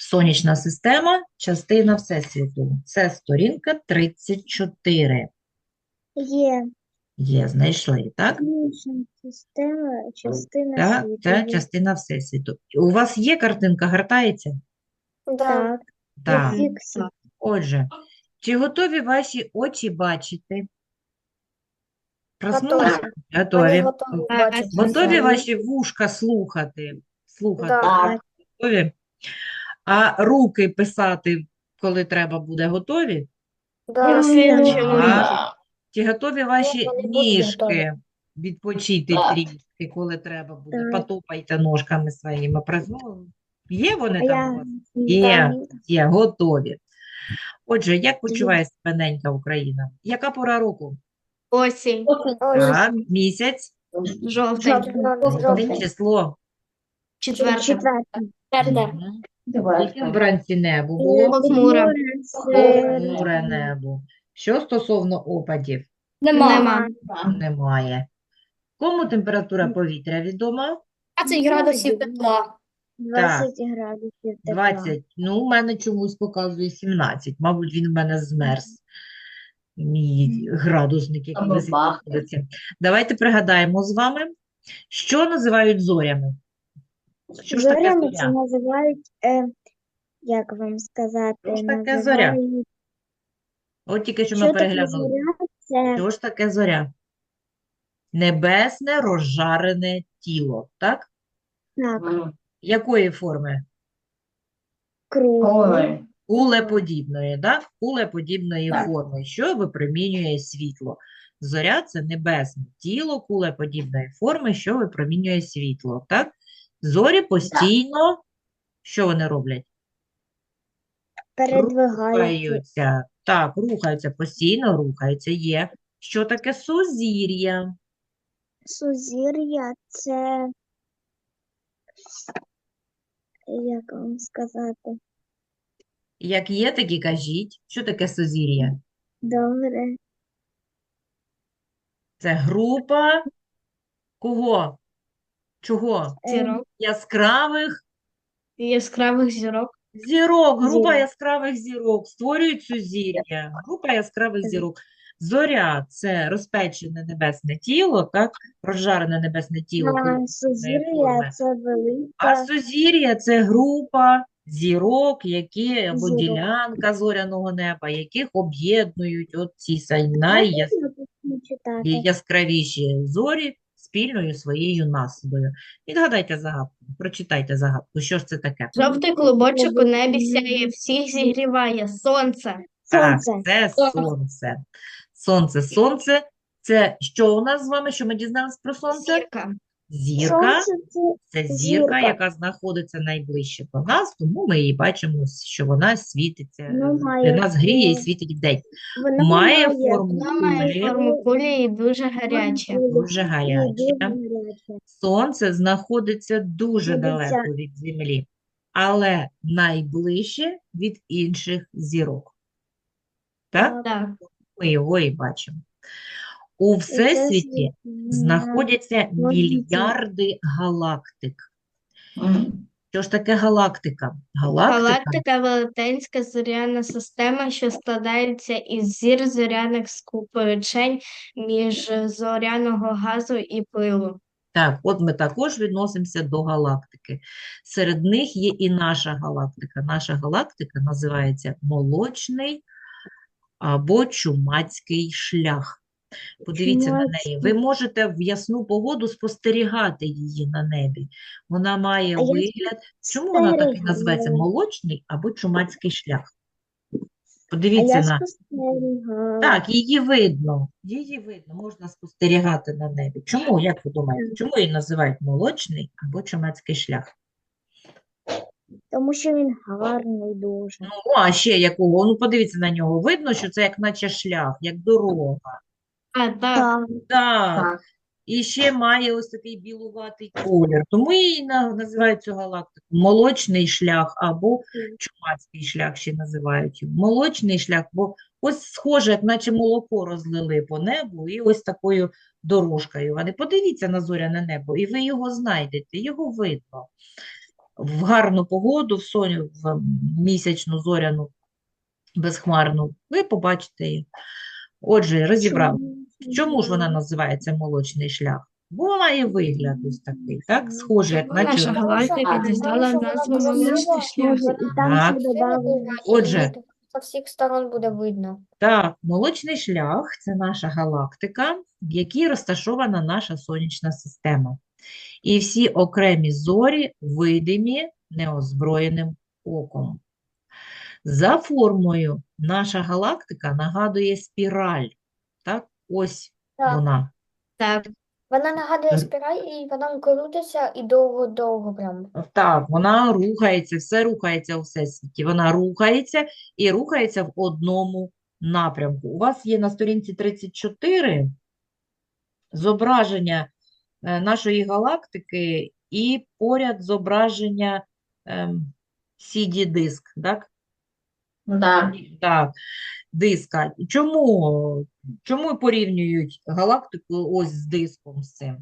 Сонячна система, частина Всесвіту. Це сторінка 34. Є. Є, знайшли, так? Сонячна система, частина Так, світу. це частина Всесвіту. У вас є картинка, гортається? Так. Так. Отже, чи готові ваші очі бачити? Проснулися? Готові. Готові ваші вушка слухати? Слухати. Так. Готові? А руки писати, коли треба буде, готові? Так. Так. Чи готові ваші вони будуть ніжки відпочити Так. трішки, коли треба буде? Так. Потопайте ножками своїми. Призну- Є вони там у вас? Є. Є, готові. Отже, як почуває себе ненька Україна? Яка пора року? Осінь, Так, місяць, жовтень, день, число. Четверте, Четверте. Мгм. Яке вранці небо було? похмуре, Похмуре небо. Що стосовно опадів? нема, Немає. Кому температура повітря відома? 20 градусів тепла, 20 градусів тепла. 20. Ну, у мене чомусь показує 17. Мабуть, він в мене змерз. Мій градусник, який Або висить на пахне. вулиці. Давайте пригадаємо з вами, що називають зорями. Що ж таке Зорями це зоря? називають, е, як вам сказати, Що ж таке зоря? називають- От тільки що Що ми таке переглянули. зоря? Це Що ж таке зоря? Небесне розжарене тіло, так? так, Якої форми? круг. Кулеподібної, да? Кулеподібної Так. форми, що випромінює світло. Зоря – це небесне тіло кулеподібної форми, що випромінює світло, так? Зорі постійно, що вони роблять? Передвигаються. Рухаються. Так, рухаються, постійно рухаються. Є. Що таке сузір'я? Сузір'я це, як вам сказати, Як є, так і кажіть. Що таке сузір'я? добре. Це група кого? Чого? Зірок, Яскравих яскравих зірок, Зірок, група Зірок. яскравих зірок створюють сузір'я. Група яскравих зірок. Зоря – це розпечене небесне тіло, так? Розжарене небесне тіло. А сузір'я це велика. А сузір'я – це група зірок, які, або Зірок. ділянка зоряного неба, яких об'єднують от ці сай- Можна найяс- тут читати? яскравіші зорі спільною своєю насобою. Відгадайте загадку, прочитайте загадку. Що ж це таке? жовтий клубочок у небі сяє, всіх зігріває, сонце, Так, Сонце. це сонце. Сонце, сонце. Це що у нас з вами? Що ми дізналися про сонце? зірка, Зірка. Це зірка, яка знаходиться найближче до нас, тому ми її бачимо, що вона світиться, для нас гріє і світить вдень. Вона Має форму кулі, форму кулі і дуже гаряче, дуже гаряче. Сонце знаходиться дуже далеко від Землі, але найближче від інших зірок. Так? так, Ми його і бачимо. У Всесвіті знаходяться мільярди галактик. Що ж таке галактика? Галактика галактика – велетенська зоряна система, що складається із зір зоряних скупчень між зоряного газу і пилу. Так, от ми також відносимося до галактики. Серед них є і наша галактика. Наша галактика називається Молочний або Чумацький шлях. Подивіться на неї. Ви можете в ясну погоду спостерігати її на небі. Вона має вигляд. Чому вона так і називається. Молочний або Чумацький шлях? Подивіться на. Так, її видно. Її видно, можна спостерігати на небі. Чому, як ви думаєте, чому її називають молочний або чумацький шлях? Тому що він гарний дуже. Ну, а ще якого? Ну, подивіться на нього. Видно, що це як наче шлях, як дорога. А, так, Так. Так. Так. І ще має ось такий білуватий колір. Тому її на- називають цю галактику молочний шлях або чумацький шлях ще називають його. Молочний шлях, бо ось схоже, як наче молоко розлили по небу і ось такою дорожкою. Вони подивіться на зоряне небо, і ви його знайдете, його видно. в гарну погоду, в соню, в місячну зоряну, безхмарну, ви побачите її. Отже, розібрали. Чому ж вона називається молочний шлях? Бо вона є вигляд ось такий, так? Схоже, як на Наша наче. галактика дістала назву молочний шлях. Так. Отже, З всіх сторон буде видно. Так, молочний шлях це наша галактика, в якій розташована наша сонячна система. І всі окремі зорі видимі неозброєним оком. За формою наша галактика нагадує спіраль. Так, ось Так. вона. Так, Вона нагадує спіраль, і вона крутиться і довго-довго прям. Так, вона рухається, все рухається у всесвіті. Вона рухається і рухається в одному напрямку. У вас є на сторінці 34 зображення е, нашої галактики і поряд зображення ем, CD-диск, так? Да. Так, диска. Чому, чому порівнюють галактику ось з диском з цим?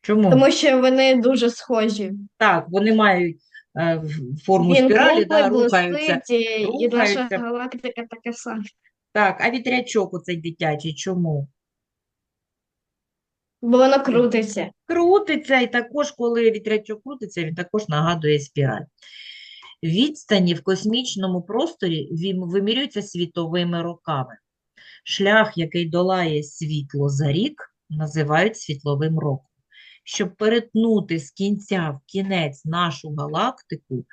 Чому? тому що вони дуже схожі. Так, вони мають е, форму Він спіралі, да, рухаються. і і наша галактика така сама. Так, а вітрячок оцей дитячий, чому? Бо воно крутиться. Крутиться, і також, коли вітрячок крутиться, він також нагадує спіраль. Відстані в космічному просторі вимірюються світовими роками. Шлях, який долає світло за рік, називають світловим роком. Щоб перетнути з кінця в кінець нашу галактику,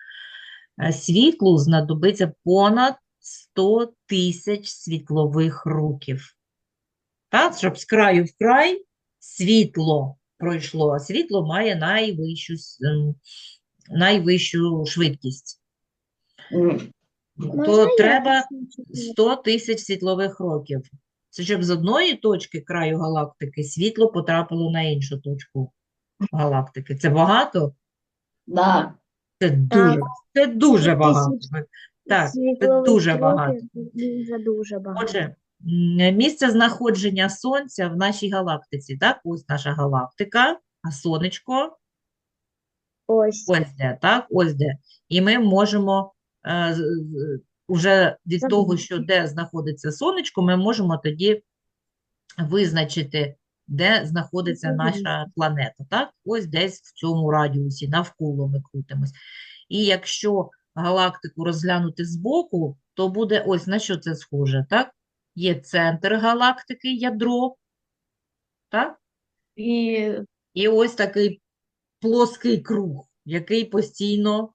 е, світлу знадобиться понад 100 тисяч світлових років. Так, щоб з краю в край світло пройшло, а світло має найвищу, ем, найвищу швидкість. То треба 100 тисяч світлових років. Це щоб з одної точки краю галактики світло потрапило на іншу точку галактики. Це багато? Да. Це дуже, це дуже багато. Так, це дуже багато. Дуже дуже багато. Отже, місце знаходження Сонця в нашій галактиці. Так, ось наша галактика, а сонечко Ось. ось де, так, ось де. І ми можемо уже від того, що де знаходиться сонечко, ми можемо тоді визначити, де знаходиться наша планета. Так, ось десь в цьому радіусі, навколо ми крутимось. І якщо галактику розглянути збоку, то буде ось на що це схоже, так? Є центр галактики, ядро, так? І І ось такий плоский круг, який постійно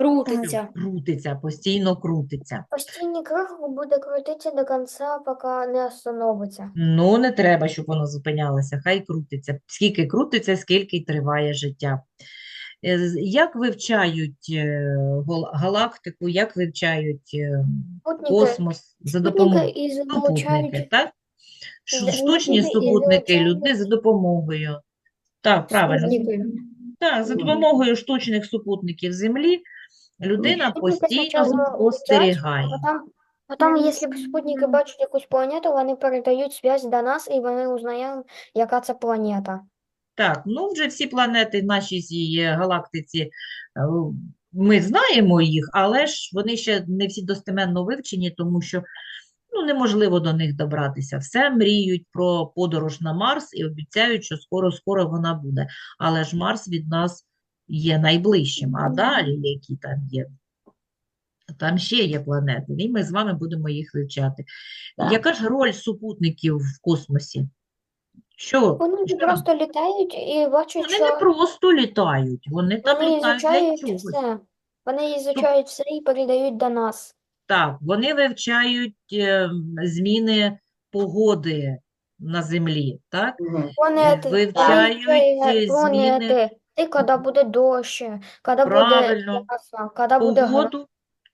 Крутиться. крутиться, постійно крутиться. Постійний круг буде крутитися до кінця, поки не остановиться. Ну, не треба, щоб воно зупинялося, хай крутиться. Скільки крутиться, скільки й триває життя. Е, Як вивчають е, галактику, як вивчають е, Спутники, космос за спутники допомогою і супутники, залучають так? Ш- Штучні спутники і супутники, залучають- люди за допомогою. Так, правильно. Так, за допомогою штучних супутників Землі людина постійно спостерігає. Потім, якщо спутники бачать якусь планету, вони передають зв'язь до нас, і вони узнають, яка це планета. Так, ну вже всі планети в нашій цій е, галактиці, е, ми знаємо їх, але ж вони ще не всі достеменно вивчені, тому що ну, неможливо до них добратися. Все мріють про подорож на Марс і обіцяють, що скоро-скоро вона буде. Але ж Марс від нас є найближчим, а далі які там є? Там ще є планети, і ми з вами будемо їх вивчати. Так. Яка ж роль супутників в космосі? Що? Вони що просто літають і бачать, Вони не просто літають, вони там літають для все. Вони ізучають все і передають до нас. Так, вони вивчають е, зміни погоди на землі, так? Мгм. Планети, Вивчають, вивчають е, планети, і коли буде дощ, коли буде Правильно. ясна, коли буде гроза. Погоду,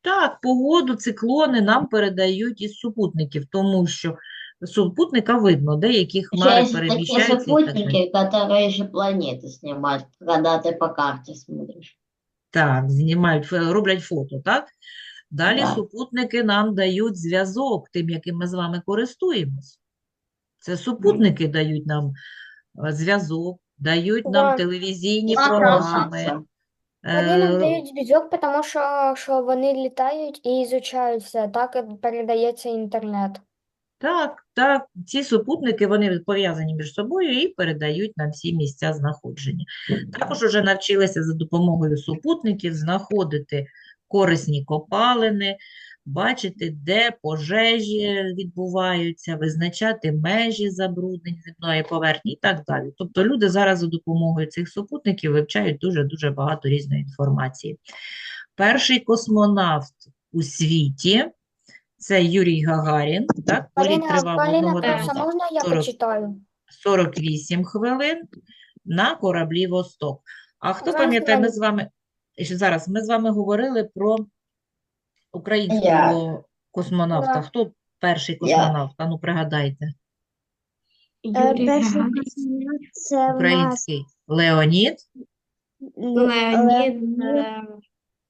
так, погоду, циклони нам передають із супутників, тому що з супутника видно, де які Еще хмари есть такие переміщаються і так далі. спутники, которые еще планеты снимают, когда ты по карте смотришь. Так, знімають, фе- роблять фото, так? Далі Да. супутники нам дають зв'язок, тим, яким ми з вами користуємось. Це супутники дають нам е, зв'язок, дають нам телевізійні програми, Вони нам Е, дають зв'язок, тому що, що вони літають і ізучають все, так і передається інтернет. Так, так, ці супутники вони пов'язані між собою і передають нам всі місця знаходження. Також вже навчилися за допомогою супутників знаходити корисні копалини, бачити, де пожежі відбуваються, визначати межі забруднень земної поверхні і так далі. Тобто люди зараз за допомогою цих супутників вивчають дуже-дуже багато різної інформації. Перший космонавт у світі це Юрій Гагарін, так? Політ Поліна, тривав Поліна, просто можна я 40 почитаю? 48 хвилин на кораблі «Восток». А хто пам'ятає, ми з вами зараз ми з вами говорили про українського космонавта. Хто перший космонавт? А ну пригадайте. Юрій Перший Гагарін, космонавт це в нас Український Леонід Леонід, е,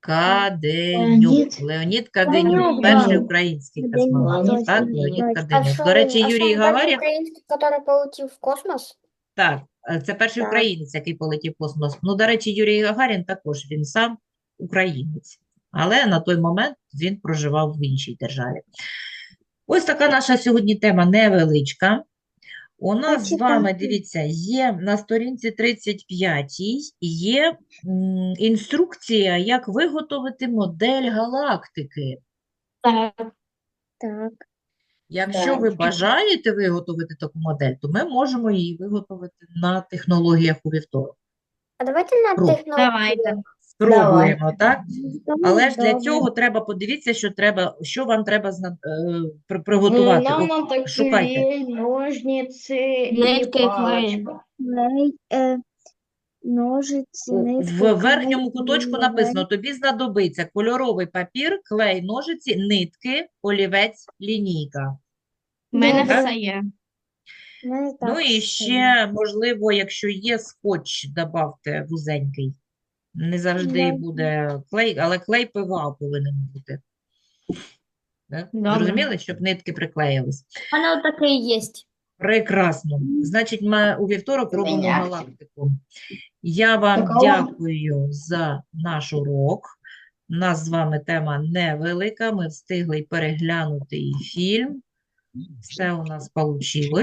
Каденюк. Леонід? Леонід Каденюк, Каденюк, перший да. український Каденюк, космонавт. Так, точно. Леонід А Каденюк. що До речі, він- а Юрій що перший Гагарін український, який полетів в космос? Так, е, це перший Так. українець, який полетів в космос. Ну, до речі, Юрій Гагарін також він сам українець, але на той момент він проживав в іншій державі. Ось така наша сьогодні тема невеличка. У нас з вами, дивіться, є на сторінці 35 є інструкція, як виготовити модель галактики. так, так. Якщо Так. ви бажаєте виготовити таку модель, то ми можемо її виготовити на технологіях у вівторок. А давайте на Спробуй. Спробуємо, так? Але ж для цього треба подивитися, що треба, що вам треба зна- е, приготувати. Нам От надо шукайте. клей, ножницы Нитки, клей. е, ножиці, нитки, В верхньому клей, куточку олівець. написано: тобі знадобиться кольоровий папір, клей, ножиці, нитки, олівець, лінійка. У мене Добре. все є. Ну і є. ще, можливо, якщо є скотч, добавте вузенький. Не завжди Да. буде клей, але клей ПВА повинен бути. Зрозуміли, щоб нитки приклеїлись? Воно таке і є. Прекрасно. Значить, ми у вівторок робимо галактику. Я вам Такого? дякую за наш урок. У нас з вами тема невелика. Ми встигли переглянути і фільм. Все у нас вийшло.